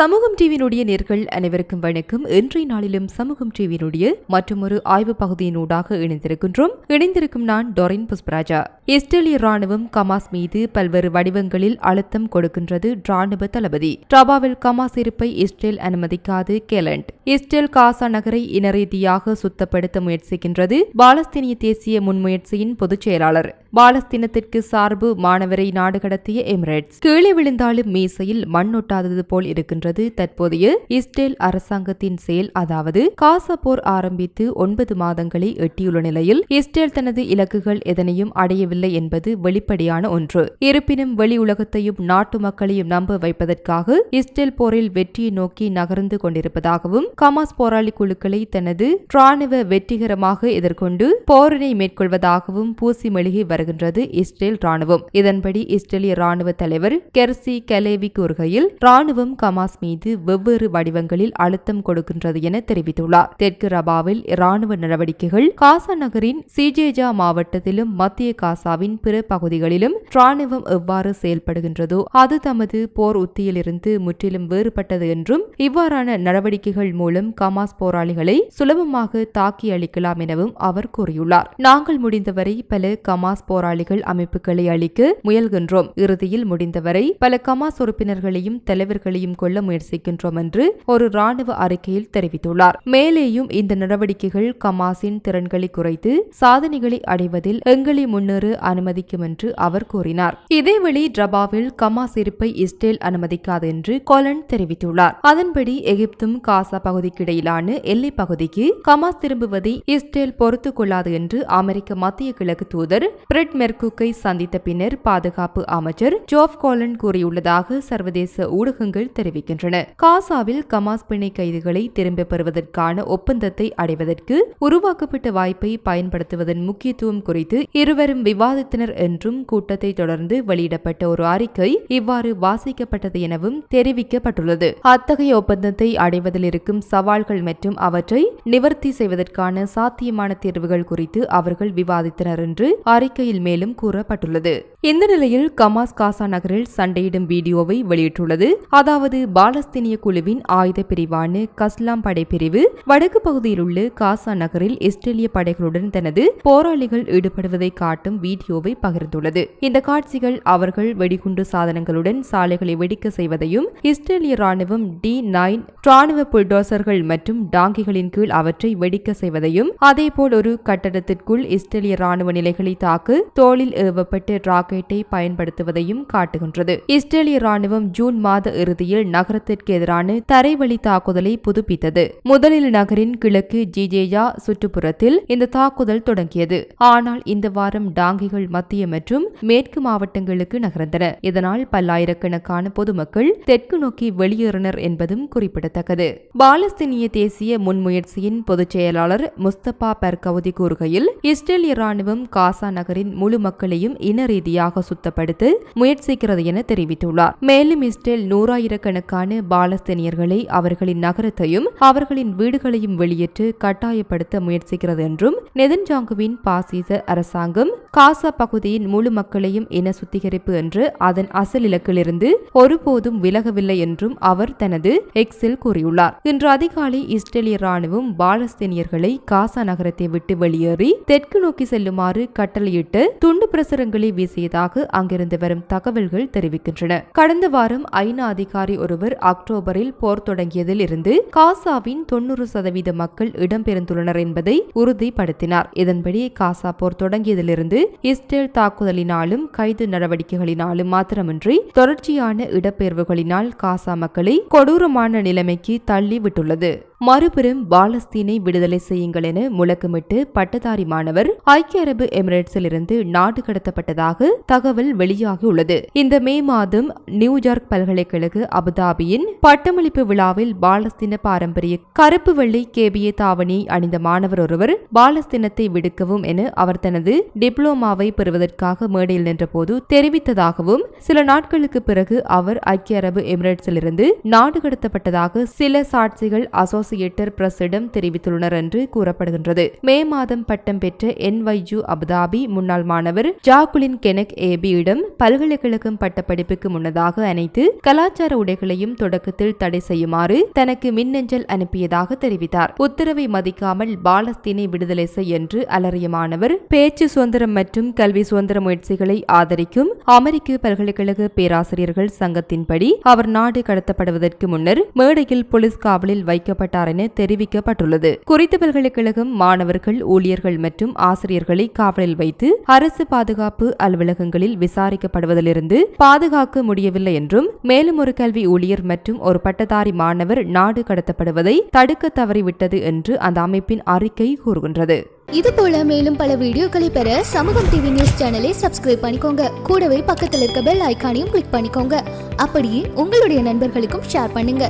சமூகம் டிவியினுடைய நேர்கள் அனைவருக்கும் வணக்கம். இன்றைய நாளிலும் சமூகம் டிவியினுடைய மற்றொரு ஆய்வு பகுதியினூடாக இணைந்திருக்கின்றோம். இணைந்திருக்கும் நான் டொரின் புஷ்பராஜா. இஸ்ரேலிய ராணுவம் கமாஸ் மீது பல்வேறு வடிவங்களில் அழுத்தம் கொடுக்கின்றது ராணுவ தளபதி. ரபாவில் கமாஸ் இருப்பை இஸ்ரேல் அனுமதிக்காது கெலண்ட். இஸ்ரேல் காசா நகரை இனரீதியாக சுத்தப்படுத்த முயற்சிக்கின்றது பாலஸ்தீனிய தேசிய முன்முயற்சியின் பொதுச் செயலாளர். பாலஸ்தீனத்திற்கு சார்பு மாணவரை நாடு கடத்திய எமிரேட்ஸ். கீழே விழுந்தாலும் மீசையில் மண் ஒட்டாதது போல் இருக்கின்றது. தற்போதைய இஸ்ரேல் அரசாங்கத்தின் செயல் அதாவது காசா போர் ஆரம்பித்து ஒன்பது மாதங்களை எட்டியுள்ள நிலையில் இஸ்ரேல் தனது இலக்குகள் எதனையும் அடையவில்லை என்பது வெளிப்படையான ஒன்று. இருப்பினும் வெளி உலகத்தையும் நாட்டு மக்களையும் நம்ப வைப்பதற்காக இஸ்ரேல் போரில் வெற்றியை நோக்கி நகர்ந்து கொண்டிருப்பதாகவும் கமாஸ் போராளி குழுக்களை தனது ராணுவ வெற்றிகரமாக எதிர்கொண்டு போரினை மேற்கொள்வதாகவும் பூசி மெழுகி வருகின்றது இஸ்ரேல் ராணுவம் இதன்படி இஸ்ரேலிய ராணுவ தலைவர் கெர்சி கலேவி கூறுகையில் ராணுவம் கமாஸ் மீது வெவ்வேறு வடிவங்களில் அழுத்தம் கொடுக்கின்றது என தெரிவித்துள்ளார். தெற்கு ரபாவில் ராணுவ நடவடிக்கைகள் காசா நகரின் சிஜேஜா மாவட்டத்திலும் மத்திய காசாவின் பிற பகுதிகளிலும் ராணுவம் எவ்வாறு செயல்படுகின்றதோ அது தமது போர் உத்தியிலிருந்து முற்றிலும் வேறுபட்டது என்றும் இவ்வாறான நடவடிக்கைகள் மூலம் கமாஸ் போராளிகளை சுலபமாக தாக்கி அளிக்கலாம் எனவும் அவர் கூறியுள்ளார். நாங்கள் முடிந்தவரை பல கமாஸ் போராளிகள் அமைப்புகளை அளிக்க முயல்கின்றோம். இறுதியில் முடிந்தவரை பல கமாஸ் உறுப்பினர்களையும் தலைவர்களையும் கொல்ல முயற்சிக்கின்றோம் என்று ஒரு ராணுவ அறிக்கையில் தெரிவித்துள்ளார். மேலேயும் இந்த நடவடிக்கைகள் கமாஸின் திறன்களை குறைத்து சாதனைகளை அடைவதில் எங்களை முன்னேற அனுமதிக்கும் என்று அவர் கூறினார். இதேவேளை ட்ரபாவில் கமாஸ் இருப்பை இஸ்ரேல் அனுமதிக்காது என்று கொலன் தெரிவித்துள்ளார். அதன்படி எகிப்தும் காசா பகுதிக்கு இடையிலான எல்லை பகுதிக்கு கமாஸ் திரும்புவதை இஸ்ரேல் பொறுத்துக் கொள்ளாது என்று அமெரிக்க மத்திய கிழக்கு தூதர் பிரெட் மெர்குக்கை சந்தித்த பின்னர் பாதுகாப்பு அமைச்சர் ஜோப் கோலன் கூறியுள்ளதாக சர்வதேச ஊடகங்கள் தெரிவிக்கின்றன. காசாவில் கமாஸ் பிணை கைதிகளை திரும்பப் பெறுவதற்கான ஒப்பந்தத்தை அடைவதற்கு உருவாக்கப்பட்ட வாய்ப்பை பயன்படுத்துவதன் முக்கியத்துவம் குறித்து இருவரும் விவாதித்தனர் என்றும் கூட்டத்தை தொடர்ந்து வெளியிடப்பட்ட ஒரு அறிக்கை இவ்வாறு வாசிக்கப்பட்டது எனவும் தெரிவிக்கப்பட்டுள்ளது. அத்தகைய ஒப்பந்தத்தை அடைவதில் இருக்கும் சவால்கள் மற்றும் அவற்றை நிவர்த்தி செய்வதற்கான சாத்தியமான தீர்வுகள் குறித்து அவர்கள் விவாதித்தனர் என்று அறிக்கையில் மேலும் கூறப்பட்டுள்ளது. இந்த நிலையில் கமாஸ் காசா நகரில் சண்டையிடும் வீடியோவை வெளியிட்டுள்ளது. அதாவது பாலஸ்தீனிய குழுவின் ஆயுத பிரிவான கஸ்லாம் படைப்பிரிவு வடக்கு பகுதியில் உள்ள காசா நகரில் இஸ்ரேலிய படைகளுடன் தனது போராளிகள் ஈடுபடுவதை காட்டும் வீடியோவை பகிர்ந்துள்ளது. இந்த காட்சிகள் அவர்கள் வெடிகுண்டு சாதனங்களுடன் சாலைகளை வெடிக்க செய்வதையும் இஸ்ரேலிய ராணுவம் டி நைன் ராணுவ புல்டோசர்கள் மற்றும் டாங்கிகளின் கீழ் அவற்றை வெடிக்க செய்வதையும் அதேபோல் ஒரு கட்டடத்திற்குள் இஸ்ரேலிய ராணுவ நிலைகளை தாக்கு தோளில் ஏவப்பட்டு ராக்கெட்டை பயன்படுத்துவதையும் காட்டுகின்றது. இஸ்ரேலிய ராணுவம் ஜூன் மாத இறுதியில் நகரத்திற்கு எதிரான தரைவழி தாக்குதலை புதுப்பித்தது. முதலில் நகரின் கிழக்கு ஜிஜேயா சுற்றுப்புறத்தில் இந்த தாக்குதல் தொடங்கியது. ஆனால் இந்த வாரம் டாங்கிகள் மத்திய மற்றும் மேற்கு மாவட்டங்களுக்கு நகர்ந்தன. இதனால் பல்லாயிரக்கணக்கான பொதுமக்கள் தெற்கு நோக்கி வெளியேறினர் என்பதும் குறிப்பிடத்தக்கது. பாலஸ்தீனிய தேசிய முன்முயற்சியின் பொதுச் செயலாளர் முஸ்தபா பெர்கவுதி கூறுகையில் இஸ்ரேலிய ராணுவம் காசா நகரின் முழு மக்களையும் இன ரீதியாக சுத்தப்படுத்த முயற்சிக்கிறது என தெரிவித்துள்ளார். மேலும் இஸ்ரேல் நூறாயிரக்கணக்கான பாலஸ்தீனியர்களை அவர்களின் நகரத்தையும் அவர்களின் வீடுகளையும் வெளியேற்று கட்டாயப்படுத்த முயற்சிக்கிறது என்றும் நெதன்ஜாங்குவின் பாசிச அரசாங்கம் காசா பகுதியின் முழு மக்களையும் இன சுத்திகரிப்பு என்று அதன் அசல் இலக்கிலிருந்து ஒருபோதும் விலகவில்லை என்றும் அவர் தனது எக்ஸில் கூறியுள்ளார். இன்று அதிகாலை இஸ்ரேலிய ராணுவம் பாலஸ்தீனியர்களை காசா நகரத்தை விட்டு வெளியேறி தெற்கு நோக்கி செல்லுமாறு கட்டளையிட்டு துண்டு பிரசுரங்களை வீசியதாக அங்கிருந்து வரும் தகவல்கள் தெரிவிக்கின்றன. கடந்த வாரம் ஐநா அதிகாரி ஒருவர் அக்டோபரில் போர் தொடங்கியதில் இருந்து காசாவின் தொன்னூறு சதவீத மக்கள் இடம்பெயர்ந்துள்ளனர் என்பதை உறுதிப்படுத்தினார். இதன்படி காசா போர் தொடங்கியதிலிருந்து இஸ்ரேல் தாக்குதலினாலும் கைது நடவடிக்கைகளினாலும் மாத்திரமின்றி தொடர்ச்சியான இடப்பெயர்வுகளினால் காசா மக்களை கொடூரமான நிலைமைக்கு தள்ளிவிட்டுள்ளது. மறுபுறம் பாலஸ்தீனை விடுதலை செய்யுங்கள் என முழக்கமிட்டு பட்டதாரி மாணவர் ஐக்கிய அரபு எமிரேட்ஸில் இருந்து நாடு கடத்தப்பட்டதாக தகவல் வெளியாகியுள்ளது. இந்த மே மாதம் நியூயார்க் பல்கலைக்கழக அபுதாபியின் பட்டமளிப்பு விழாவில் பாலஸ்தீன பாரம்பரிய கருப்பு வெள்ளை கேபிய தாவணியை அணிந்த மாணவர் ஒருவர் பாலஸ்தீனத்தை விடுக்கவும் என அவர் தனது டிப்ளோமாவை பெறுவதற்காக மேடையில் நின்றபோது தெரிவித்ததாகவும் சில நாட்களுக்கு பிறகு அவர் ஐக்கிய அரபு எமிரேட்ஸில் இருந்து நாடு கடத்தப்பட்டதாக சில சாட்சிகள் அசோசியேட் அசோசியேட்டர் பிரஸிடம் தெரிவித்துள்ளனர் என்று கூறப்படுகின்றது. மே மாதம் பட்டம் பெற்ற என். வைஜு அபுதாபி முன்னாள் மாணவர் ஜாக்குலின் கெனக் ஏபியிடம் பல்கலைக்கழகம் பட்டப்படிப்புக்கு முன்னதாக அனைத்து கலாச்சார உடைகளையும் தொடக்கத்தில் தடை செய்யுமாறு தனக்கு மின்னஞ்சல் அனுப்பியதாக தெரிவித்தார். உத்தரவை மதிக்காமல் பாலஸ்தீனை விடுதலை செய் என்று அலறிய மாணவர் பேச்சு சுதந்திரம் மற்றும் கல்வி சுதந்திர முயற்சிகளை ஆதரிக்கும் அமெரிக்க பல்கலைக்கழக பேராசிரியர்கள் சங்கத்தின்படி அவர் நாடு கடத்தப்படுவதற்கு முன்னர் மேடையில் போலீஸ் காவலில் வைக்கப்பட்ட வைக்கப்பட்டார் என தெரிவிக்கப்பட்டுள்ளது. குறித்த பல்கலைக்கழகம் மாணவர்கள் ஊழியர்கள் மற்றும் ஆசிரியர்களை காவலில் வைத்து அரசு பாதுகாப்பு அலுவலகங்களில் விசாரிக்கப்படுவதிலிருந்து பாதுகாக்க முடியவில்லை என்றும் மேலும் ஒரு கல்வி ஊழியர் மற்றும் ஒரு பட்டதாரி மாணவர் நாடு கடத்தப்படுவதை தடுக்க தவறிவிட்டது என்று அந்த அமைப்பின் அறிக்கை கூறுகின்றது. இது போல மேலும் பல வீடியோக்களை பெற சமூகம் டிவி நியூஸ் சேனலை சப்ஸ்கிரைப் பண்ணிக்கோங்க. கூடவே பக்கத்தில் இருக்க பெல் ஐக்கானையும் கிளிக் பண்ணிக்கோங்க. அப்படியே உங்களுடைய நண்பர்களுக்கும் ஷேர் பண்ணுங்க.